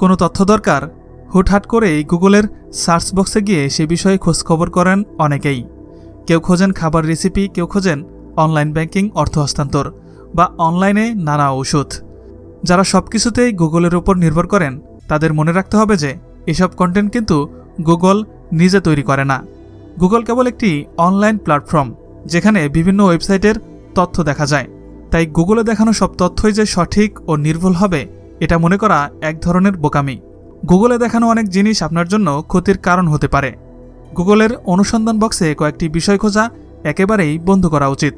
কোনো তথ্য দরকার? হুটহাট করেই গুগলের সার্চ বক্সে গিয়ে সে বিষয়ে খোঁজখবর করেন অনেকেই। কেউ খোঁজেন খাবার রেসিপি, কেউ খোঁজেন অনলাইন ব্যাংকিং, অর্থ হস্তান্তর বা অনলাইনে নানা ওষুধ। যারা সব কিছুতেই গুগলের উপর নির্ভর করেন, তাদের মনে রাখতে হবে যে, এসব কন্টেন্ট কিন্তু গুগল নিজে তৈরি করে না। গুগল কেবল একটি অনলাইন প্ল্যাটফর্ম, যেখানে বিভিন্ন ওয়েবসাইটের তথ্য দেখা যায়। তাই গুগলে দেখানো সব তথ্যই যে সঠিক ও নির্ভুল হবে এটা মনে করা এক ধরনের বোকামি। গুগলে দেখানো অনেক জিনিস আপনার জন্য ক্ষতির কারণ হতে পারে। গুগলের অনুসন্ধান বক্সে কয়েকটি বিষয় খোঁজা একেবারেই বন্ধ করা উচিত।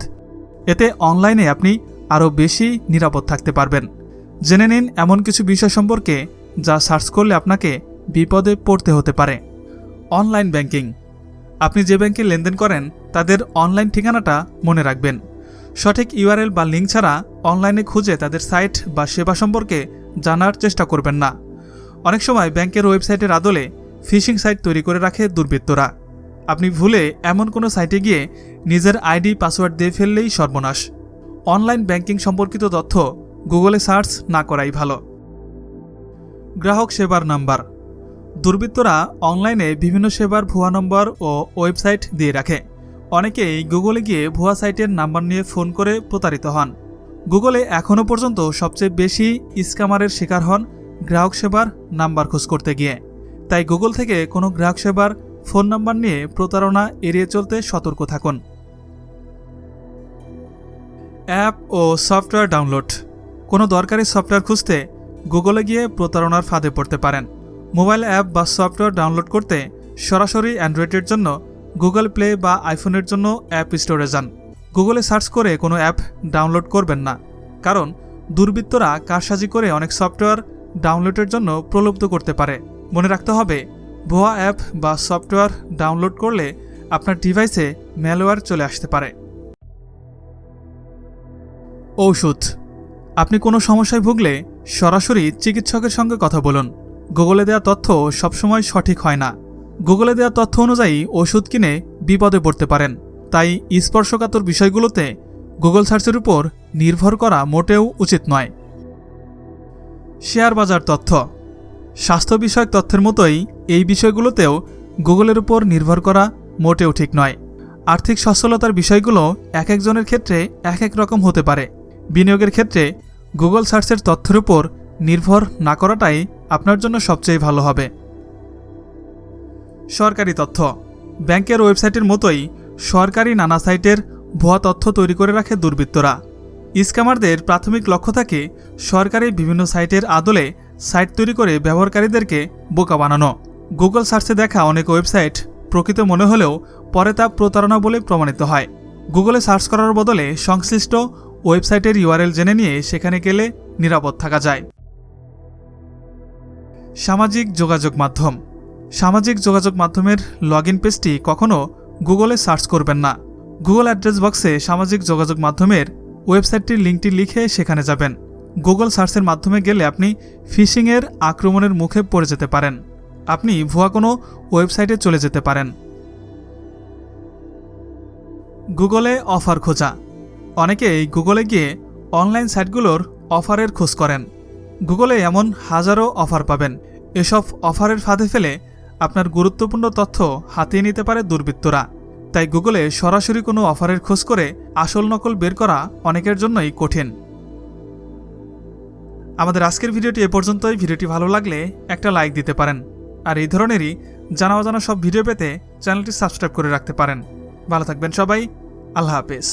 এতে অনলাইনে আপনি আরও বেশি নিরাপদ থাকতে পারবেন। জেনে নিন এমন কিছু বিষয় সম্পর্কে যা সার্চ করলে আপনাকে বিপদে পড়তে হতে পারে। Online banking. আপনি যে ব্যাংকে লেনদেন করেন, তাদের অনলাইন ঠিকানাটা মনে রাখবেন। সঠিক ইউআরএল বা লিঙ্ক ছাড়া অনলাইনে খুঁজে তাদের সাইট বা সেবা সম্পর্কে জানার চেষ্টা করবেন না। অনেক সময় ব্যাংকের ওয়েবসাইটের আদলে ফিশিং সাইট তৈরি করে রাখে দুর্বৃত্তরা। আপনি ভুলে এমন কোনো সাইটে গিয়ে নিজের আইডি, পাসওয়ার্ড দিয়ে ফেললেই সর্বনাশ। অনলাইন ব্যাংকিং সম্পর্কিত তথ্য গুগলে সার্চ না করাই ভালো। গ্রাহক সেবার নাম্বার। দুর্বৃত্তরা অনলাইনে বিভিন্ন সেবার ভুয়া নম্বর ও ওয়েবসাইট দিয়ে রাখে। অনেকেই গুগলে গিয়ে ভুয়া সাইটের নাম্বার নিয়ে ফোন করে প্রতারিত হন। গুগলে এখনও পর্যন্ত সবচেয়ে বেশি স্ক্যামারের শিকার হন গ্রাহক সেবার নাম্বার খোঁজ করতে গিয়ে। তাই গুগল থেকে কোনো গ্রাহক সেবার ফোন নাম্বার নিয়ে প্রতারণা এড়িয়ে চলতে সতর্ক থাকুন। অ্যাপ ও সফটওয়্যার ডাউনলোড। কোনো দরকারি সফটওয়্যার খুঁজতে গুগলে গিয়ে প্রতারণার ফাঁদে পড়তে পারেন। মোবাইল অ্যাপ বা সফটওয়্যার ডাউনলোড করতে সরাসরি অ্যান্ড্রয়েডের জন্য গুগল প্লে বা আইফোনের জন্য অ্যাপ স্টোরে যান। গুগলে সার্চ করে কোনো অ্যাপ ডাউনলোড করবেন না, কারণ দুর্বৃত্তরা কারসাজি করে অনেক সফটওয়্যার ডাউনলোডের জন্য প্রলুব্ধ করতে পারে। মনে রাখতে হবে, ভুয়া অ্যাপ বা সফটওয়্যার ডাউনলোড করলে আপনার ডিভাইসে ম্যালওয়্যার চলে আসতে পারে। ঔষধ। আপনি কোনো সমস্যায় ভুগলে সরাসরি চিকিৎসকের সঙ্গে কথা বলুন। গুগলে দেওয়া তথ্য সবসময় সঠিক হয় না। গুগলে দেওয়া তথ্য অনুযায়ী ওষুধ কিনে বিপদে পড়তে পারেন। তাই স্পর্শকাতর বিষয়গুলোতে গুগল সার্চের উপর নির্ভর করা মোটেও উচিত নয়। শেয়ার বাজার তথ্য। স্বাস্থ্য বিষয়ক তথ্যের মতোই এই বিষয়গুলোতেও গুগলের উপর নির্ভর করা মোটেও ঠিক নয়। আর্থিক সচ্ছলতার বিষয়গুলো এক একজনের ক্ষেত্রে এক এক রকম হতে পারে। বিনিয়োগের ক্ষেত্রে গুগল সার্চের তথ্যের উপর নির্ভর না করাটাই আপনার জন্য সবচেয়ে ভালো হবে। সরকারি তথ্য। ব্যাংকের ওয়েবসাইটের মতোই সরকারি নানা সাইটের ভুয়া তথ্য তৈরি করে রাখে দুর্বৃত্তরা। স্ক্যামারদের প্রাথমিক লক্ষ্য থাকে সরকারি বিভিন্ন সাইটের আদলে সাইট তৈরি করে ব্যবহারকারীদেরকে বোকা বানানো। গুগল সার্চে দেখা অনেক ওয়েবসাইট প্রকৃত মনে হলেও পরে তা প্রতারণা বলে প্রমাণিত হয়। গুগলে সার্চ করার বদলে সংশ্লিষ্ট ওয়েবসাইটের ইউআরএল জেনে নিয়ে সেখানে গেলে নিরাপদ থাকা যায়। সামাজিক যোগাযোগ মাধ্যম। সামাজিক যোগাযোগ মাধ্যমের লগ ইন পেজটি কখনও গুগলে সার্চ করবেন না। গুগল অ্যাড্রেস বক্সে সামাজিক যোগাযোগ মাধ্যমের ওয়েবসাইটটির লিঙ্কটি লিখে সেখানে যাবেন। গুগল সার্চের মাধ্যমে গেলে আপনি ফিশিংয়ের আক্রমণের মুখে পড়ে যেতে পারেন। আপনি ভুয়া কোনো ওয়েবসাইটে চলে যেতে পারেন। গুগলে অফার খোঁজা। অনেকেই গুগলে গিয়ে অনলাইন সাইটগুলোর অফারের খোঁজ করেন। গুগলে এমন হাজারো অফার পাবেন। এসব অফারের ফাঁদে ফেলে আপনার গুরুত্বপূর্ণ তথ্য হাতিয়ে নিতে পারে দুর্বৃত্তরা। তাই গুগলে সরাসরি কোনো অফারের খোঁজ করে আসল নকল বের করা অনেকের জন্যই কঠিন। আমাদের আজকের ভিডিওটি এ পর্যন্তই। ভিডিওটি ভালো লাগলে একটা লাইক দিতে পারেন। আর এই ধরনেরই জানা অজানা সব ভিডিও পেতে চ্যানেলটি সাবস্ক্রাইব করে রাখতে পারেন। ভালো থাকবেন সবাই। আল্লাহ হাফেজ।